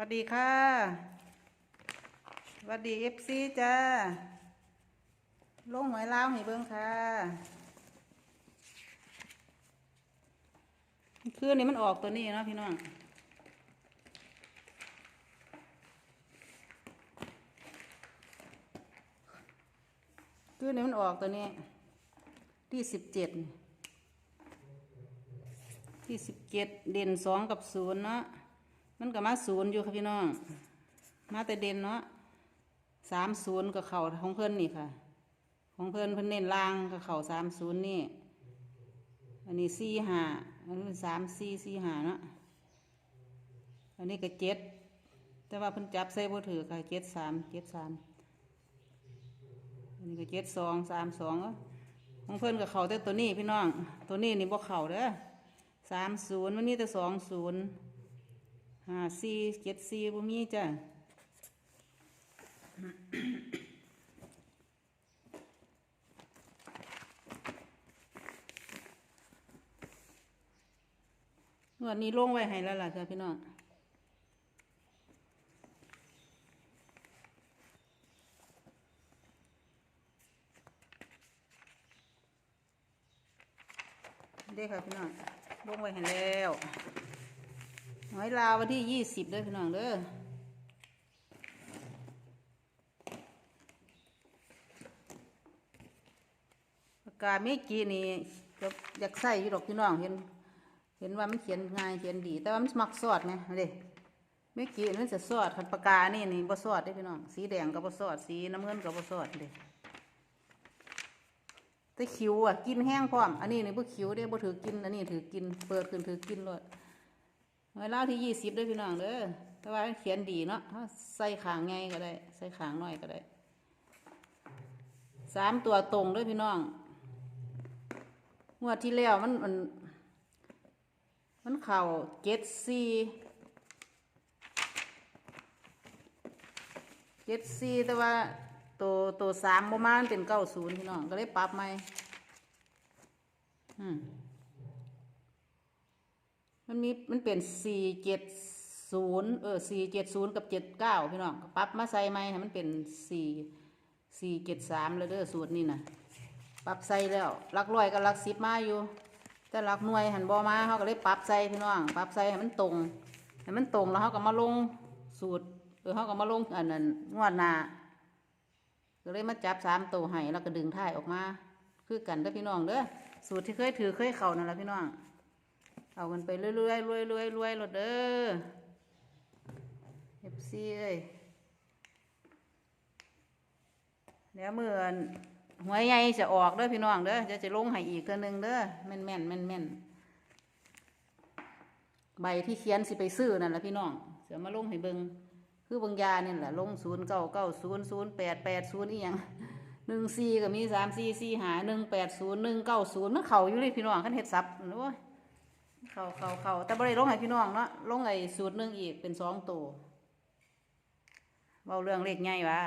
วัสดีค่ะสวัสดีเอฟซีจ้าลงหวยลาวให้เบิ้งค่ะคืนนี้มันออกตัวนี้เนาะพี่น้องคืนนี้มันออกตัวนี้ ที่สิบเจ็ดที่สิบเจ็ดเด่นสองกับศูนย์เนาะ มันก็มาศูนย์อยู่ค่ะพี่น้อง มาแต่เด่นเนาะสามศูนย์กับเข่าของเพื่อนนี่ค่ะ ของเพื่อนเพื่อนเน้นล่างกับเข่าสามศูนย์นี่ อันนี้สี่ห้าอันนี้สามสี่สี่ห้าเนาะ อันนี้ก็เจ็ด แต่ว่าเพิ่นจับใส่บ่ถือค่ะเจ็ดสามเจ็ดสามอันนี้ก็เจ็ดสองสามสองของเพื่อนกับเข่าแต่ตัวนี้พี่น้อง ตัวนี้นี่บ่เข่าเด้อสามศูนย์วันนี้แต่สองศูนย์ ห้าสี่เจ็ดสี่บ่มีจ้ะงวดนี้ลงไว้ให้แล้วล่ะจ้ะพี่น้องเด้ค่ะพี่น้องลงไว้ให้แล้ว หอยลาววันที่ยี่สิบเด้อพี่น้องเด้อปากกาเมกีนี่ก็อยากใส่อยู่ดอกพี่น้องเห็น เห็นว่ามันเขียนง่ายเขียนดี แต่ว่ามันมักสอดไงเด้เมกีนี่มันจะสอดคันปากกานี่นี่บ่สอดเด้พี่น้องสีแดงก็บ่สอดสีน้ำเงินก็บ่สอดเด้แต่คิวอะกินแห้งพร้อม อันนี้นี่บ่คิวเด้บ่ถือกิน อันนี้ถือกิน เปิดขึ้นถือกินเลย เวลาที่ยี่สิบด้อพี่น้องเด้อแต่ว่าเขียนดีเนาะใส่ขางไงก็ได้ ใส่ขางหน้อยก็ได้สามตัวตรงด้อพี่น้องงวดที่แล้วมันมัน มันเข่าเจ็ดสี่เจ็ดสี่แต่ว่าตัวตัวสามประมาณเป็นเก้าศูนย์พี่น้องก็เลยปรับใหม่อืม มันมีมันเป็นสี่เจ็ดศูนย์เออสี่เจ็ดศูนย์กับเจ็ดเก้าพี่น้องปรับมาใส่ใหมให้มันเป็นสี่สี่เจ็ดสามเลยเด้อสูตรนี่นะปรับใส่แล้วหลักร้อยกับหลักสิบมาอยู่ แต่หลักหน่วยหันบอมาเขาก็เลยปรับใส่พี่น้องปรับใส่ให้มันตรงให้มันตรงแล้วเขาก็มาลงสูตรเออเขาก็มาลงอันนั้นงวดหน้าก็เลยมาจับสามตัวให้แล้วก็ดึงท้ายออกมา คือกันเด้อพี่น้องเด้อสูตรที่เคยถือเคยเข่านั่นแหละพี่น้อง เอากันไปเรื่อยๆเรื่อยๆเรื่อยๆเรื่อยๆรถเด้อเอฟซีเอ้ยเดี๋ยวเมื่อนหวใหญ่จะออกเด้อพี่น้องเด้อจะจะลงให้อีกเทื่อหนึงเด้อแม่นแม่นแม่นแม่นใบที่เขียนสิไปซื้อนั่นแหละพี่น้องจะมาลงให้เบิงคือบางยาเนี่ยแหละลงศูนย์เก้าเก้าศูนย์ศูนย์แปดแปดศูนย์อีหยังหนึ่งสี่ก็มีสามสี่สี่หาหนึ่งแปดศูนย์หนึ่งเก้าศูนย์มันเข่าอยู่เลยพี่น้องขันเฮ็ดซับโอ้ย เข่าเข่าเข่าแต่บ่ได้ลงให้พี่น้องเนาะลงไอ้สูตรหนึ่งอีกเป็นสองตัวเบาเรื่องเลขใหญ่วะ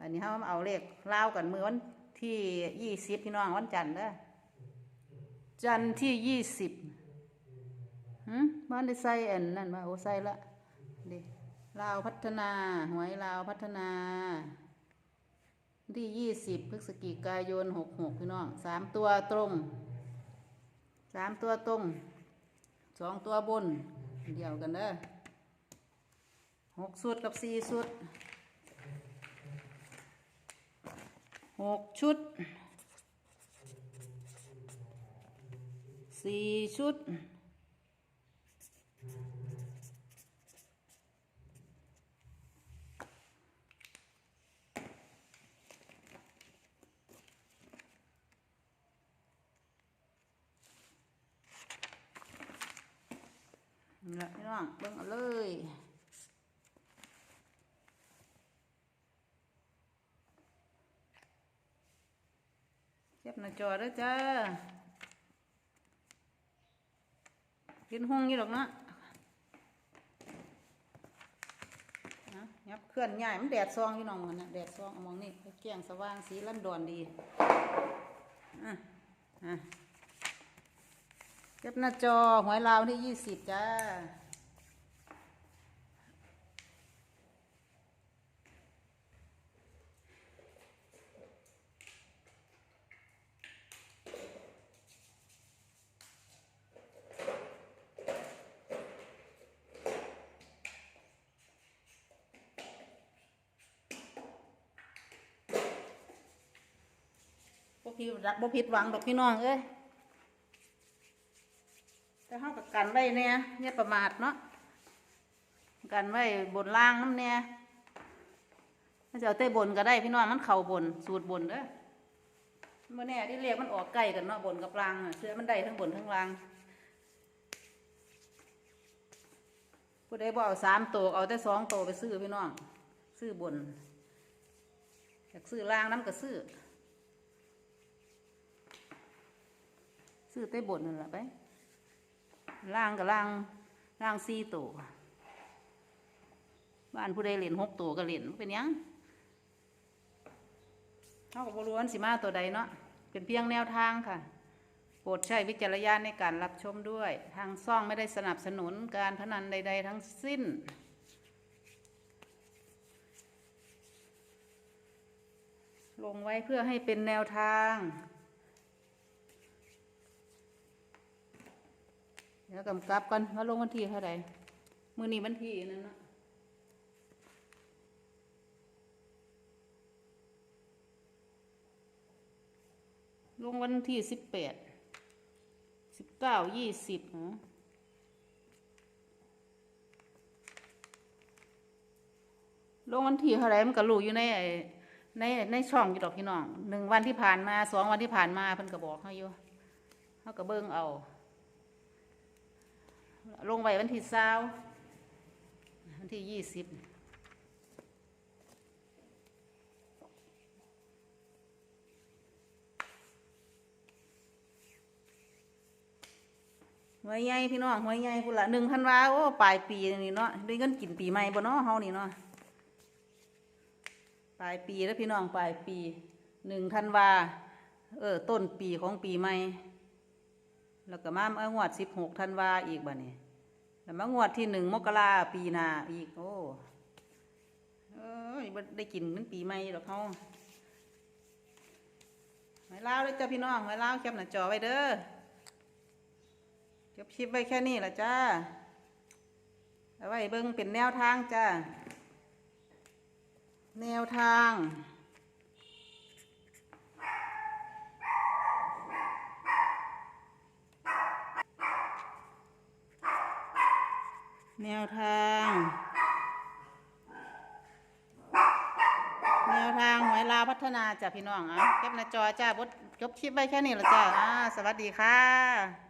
อันนี้เขามาเอาเลขเล่ากันมือวันที่ยี่สิบพี่น้องวันจันทร์เด้อจันทร์ที่ยี่สิบหืมบ้านได้ใส่อันนั่นมาโอ้ใส่ละดิลาวพัฒนาหวยลาวพัฒนา ที่ยี่สิบพฤศจิกายนหกหกพี่น้องสามตัวตรงสามตัวตรง สองตัวบน เดียวกันเด้อหกสุดกับสี่สุดหกชุดสี่ชุด ละพี่น้องเบิ่งเอาเลยเก็บหน้าจอด้อจ้ากินหงอยู่หรอกนะนะยับเคลื่อนใหญ่มันแดดซองพี่น้องมันนะแดดซองมองนี่แก้งสว่างสีลั่นดอนดีอะอะ เก็บหน้าจอหวยลาวที่ยี่สิบจ้า บ่พิดรักบ่ผิดหวังดอกพี่น้องเอ้ย แต่เฮากับกันไว้เนี่ยอย่าประมาทเนาะกันไว้บนล่างน้ำเนี่ยมันจะเอาเต้บนก็ได้พี่น้องมันเข่าบนสูตรบนเด้อเมื่อแน่ที่เรียกมันออกใกล้กันเนาะบนกับล่างอะเสื้อมันได้ทั้งบนทั้งล่างผู้ใดบ่เอาสามตัวเอาแต่สองตัวไปซื้อพี่น้องซื้อบนอยากซื้อล่างน้ำก็ซื้อซื้อแต่บนนั่นแหละไป ล่างกับล่างล่างสี่ตัวบ้านผู้ใดเหรียญหกตัวก็เหรียญเป็นยังเท่ากับบรู้วันสิมาตัวใดเนาะเป็นเพียงแนวทางค่ะ โปรดใช้วิจารณญาณในการรับชมด้วย ทางซ่องไม่ได้สนับสนุนการพนันใด ๆ ทั้งสิ้นลงไว้เพื่อให้เป็นแนวทาง ดี๋ยวกำกับกันว่าลงวันที่เท่าไหร่มือนี้วันที่นั่นนาะลงวันที่สิบแปดสิบเก้ายี่สิบลงวันที่เท่าไหรมันก็รู้อยู่ในไอในในช่องอยู่ดอกพี่น้องหนึ่งวันที่ผ่านมาสองวันที่ผ่านมาเพิ่นก็บอกเขาอยู่เขาก็เบิ่งเอา ลงไว้วันที่เศร้าวันที่ยี่สิบหวยใหญ่พี่น้องหวยใหญ่พุ่นละหนึ่งพันวาโอ้ปลายปีนี่เนาะด้เงินกินปีใหม่บ่เนาะเฮานี่เนาะปลายปีแล้วพี่น้องปลายปีหนึ่งธันวาเออต้นปีของปีใหม่ แล้วก็มาเองวดสิบหกธันวาอีกบ่เนี่ยแล้วมางวดที่หนึ่งมกราปีนาอีก โอ้เอ้ยได้กินมันปีใหม่ดอกเขาไว้ลาวเลยจ้าพี่น้องไว้ลาวแคปหน้าจอไว้เด้อจบคลิปไว้แค่นี้ละจ้าเอาไว้เบิ่งเป็นแนวทางจ้า แนวทาง แนวทาง แนวทางหวยลาวพัฒนาจ้ะพี่น้องอะเก็บหน้าจอจ้าบดจบคลิปไว้แค่นี้ละจ้าอ่าสวัสดีค่ะ